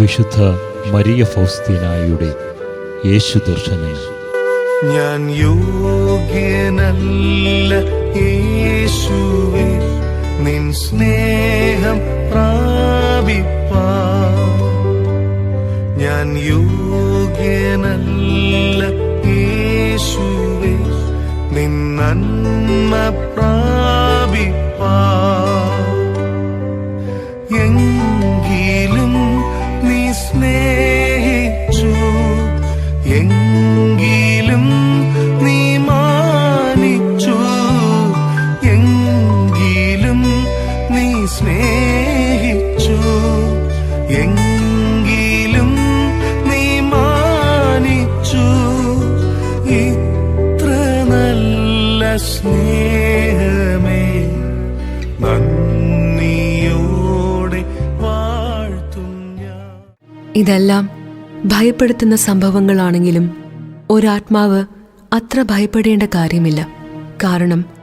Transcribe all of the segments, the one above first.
വിശുദ്ധ മരിയ ഫൗസ്തീനായുടെ യേശു ദർശനം. ഞാൻ യോഗ്യനല്ല യേശുവേ നിൻ സ്നേഹം പ്രാപിപ്പാ ഞാൻ യോഗ്യനല്ല യേശുവേ നിൻ നന്മ സ്നേഹിച്ചു. എങ്കിലും നീ മാനിച്ചു. ഇത്ര നല്ല സ്നേഹമേ നന്ദിയോടെ വാഴ്ത്തും ഇതെല്ലാം ഭയപ്പെടുത്തുന്ന സംഭവങ്ങളാണെങ്കിലും ഒരാത്മാവ് അത്ര ഭയപ്പെടേണ്ട കാര്യമില്ല. കാരണം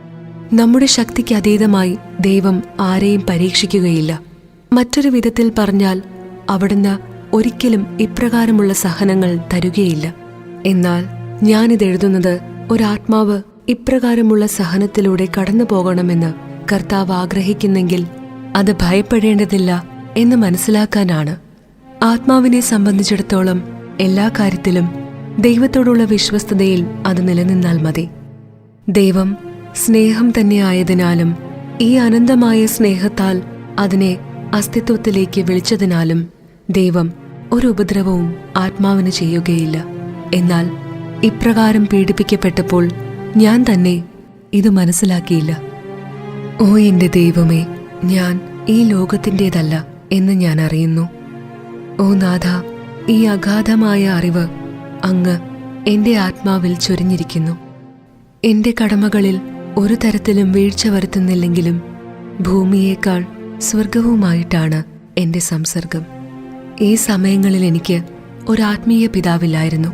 നമ്മുടെ ശക്തിക്ക് അതീതമായി ദൈവം ആരെയും പരീക്ഷിക്കുകയില്ല. മറ്റൊരു വിധത്തിൽ പറഞ്ഞാൽ അവിടുന്ന് ഒരിക്കലും ഇപ്രകാരമുള്ള സഹനങ്ങൾ തരുകയില്ല. എന്നാൽ ഞാനിതെഴുതുന്നത് ഒരാത്മാവ് ഇപ്രകാരമുള്ള സഹനത്തിലൂടെ കടന്നു പോകണമെന്ന് കർത്താവ് ആഗ്രഹിക്കുന്നെങ്കിൽ അത് ഭയപ്പെടേണ്ടതില്ല എന്ന് മനസ്സിലാക്കാനാണ്. ആത്മാവിനെ സംബന്ധിച്ചിടത്തോളം എല്ലാ കാര്യത്തിലും ദൈവത്തോടുള്ള വിശ്വസ്തതയിൽ അത് നിലനിന്നാൽ മതി. ദൈവം സ്നേഹം തന്നെയായതിനാലും ഈ അനന്തമായ സ്നേഹത്താൽ അതിനെ അസ്തിത്വത്തിലേക്ക് വിളിച്ചതിനാലും ദൈവം ഒരു ഉപദ്രവവും ആത്മാവിന് ചെയ്യുകയില്ല. എന്നാൽ ഇപ്രകാരം പീഡിപ്പിക്കപ്പെട്ടപ്പോൾ ഞാൻ തന്നെ ഇത് മനസ്സിലാക്കിയില്ല. ഓ എന്റെ ദൈവമേ ഞാൻ ഈ ലോകത്തിന്റെതല്ല എന്ന് ഞാൻ അറിയുന്നു. ഓ നാഥ ഈ അഗാധമായ അറിവ് അങ്ങ് എന്റെ ആത്മാവിൽ ചൊരിഞ്ഞിരിക്കുന്നു. എന്റെ കടമകളിൽ ഒരു തരത്തിലും വീഴ്ച വരുത്തുന്നില്ലെങ്കിലും ഭൂമിയേക്കാൾ സ്വർഗവുമായിട്ടാണ് എന്റെ സംസർഗം. ഈ സമയങ്ങളിൽ എനിക്ക് ഒരാത്മീയ പിതാവില്ലായിരുന്നു.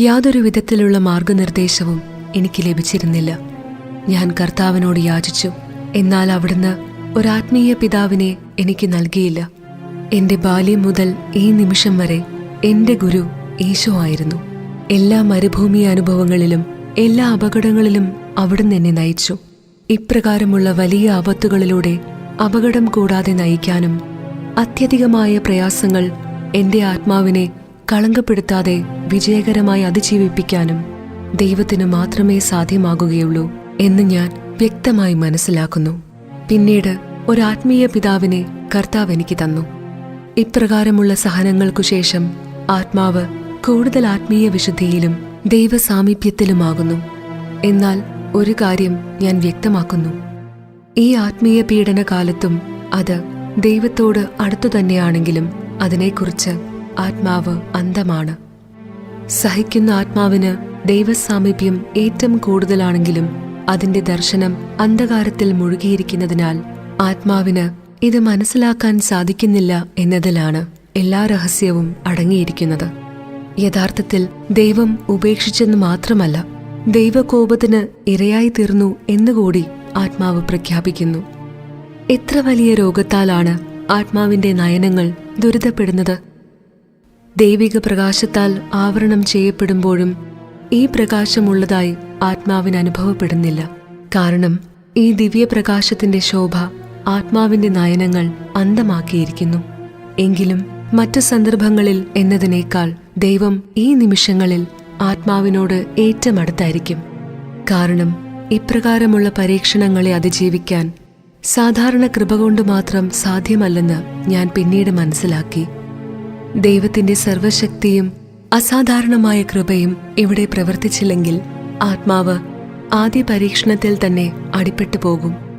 യാതൊരു വിധത്തിലുള്ള മാർഗനിർദ്ദേശവും എനിക്ക് ലഭിച്ചിരുന്നില്ല. ഞാൻ കർത്താവിനോട് യാചിച്ചു എന്നാൽ അവിടുന്ന് ഒരാത്മീയ പിതാവിനെ എനിക്ക് നൽകിയില്ല. എന്റെ ബാല്യം മുതൽ ഈ നിമിഷം വരെ എന്റെ ഗുരു ഈശോ ആയിരുന്നു. എല്ലാ മരുഭൂമി അനുഭവങ്ങളിലും എല്ലാ അപകടങ്ങളിലും അവിടുന്ന് എന്നെ നയിച്ചു. ഇപ്രകാരമുള്ള വലിയ ആപത്തുകളിലൂടെ അപകടം കൂടാതെ നയിക്കാനും അത്യധികമായ പ്രയാസങ്ങൾ എന്റെ ആത്മാവിനെ കളങ്കപ്പെടുത്താതെ വിജയകരമായി അതിജീവിപ്പിക്കാനും ദൈവത്തിനു മാത്രമേ സാധ്യമാകുകയുള്ളൂ എന്ന് ഞാൻ വ്യക്തമായി മനസ്സിലാക്കുന്നു. പിന്നീട് ഒരാത്മീയ പിതാവിനെ കർത്താവ് എനിക്ക് തന്നു. ഇപ്രകാരമുള്ള സഹനങ്ങൾക്കു ശേഷം ആത്മാവ് കൂടുതൽ ആത്മീയ വിശുദ്ധിയിലും ദൈവസാമീപ്യത്തിലുമാകുന്നു. എന്നാൽ ഒരു കാര്യം ഞാൻ വ്യക്തമാക്കുന്നു. ഈ ആത്മീയ പീഡനകാലത്തും അത് ദൈവത്തോട് അടുത്തു തന്നെയാണെങ്കിലും അതിനെക്കുറിച്ച് ആത്മാവ് അന്തമാണ് സഹിക്കുന്ന ആത്മാവിന് ദൈവസാമീപ്യം ഏറ്റവും കൂടുതലാണെങ്കിലും അതിന്റെ ദർശനം അന്ധകാരത്തിൽ മുഴുകിയിരിക്കുന്നതിനാൽ ആത്മാവിന് ഇത് മനസ്സിലാക്കാൻ സാധിക്കുന്നില്ല എന്നതിലാണ് എല്ലാ രഹസ്യവും അടങ്ങിയിരിക്കുന്നത്. യഥാർത്ഥത്തിൽ ദൈവം ഉപേക്ഷിച്ചെന്ന് മാത്രമല്ല ദൈവകോപത്തിന് ഇരയായി തീർന്നു എന്നുകൂടി ആത്മാവ് പ്രഖ്യാപിക്കുന്നു. എത്ര വലിയ രോഗത്താലാണ് ആത്മാവിന്റെ നയനങ്ങൾ ദുരിതപ്പെടുന്നത്? ദൈവിക പ്രകാശത്താൽ ആവരണം ചെയ്യപ്പെടുമ്പോഴും ഈ പ്രകാശമുള്ളതായി ആത്മാവിന് അനുഭവപ്പെടുന്നില്ല. കാരണം ഈ ദിവ്യപ്രകാശത്തിന്റെ ശോഭ ആത്മാവിന്റെ നയനങ്ങൾ അന്തമാക്കിയിരിക്കുന്നു. എങ്കിലും മറ്റു സന്ദർഭങ്ങളിൽ എന്നതിനേക്കാൾ ദൈവം ഈ നിമിഷങ്ങളിൽ ആത്മാവിനോട് ഏറ്റവും അടുത്തായിരിക്കും. കാരണം ഇപ്രകാരമുള്ള പരീക്ഷണങ്ങളെ അതിജീവിക്കാൻ സാധാരണ കൃപ കൊണ്ട് മാത്രം സാധ്യമല്ലെന്ന് ഞാൻ പിന്നീട് മനസ്സിലാക്കി. ദൈവത്തിന്റെ സർവശക്തിയും അസാധാരണമായ കൃപയും ഇവിടെ പ്രവർത്തിച്ചില്ലെങ്കിൽ ആത്മാവ് ആദ്യ പരീക്ഷണത്തിൽ തന്നെ അടിപ്പെട്ടു പോകും.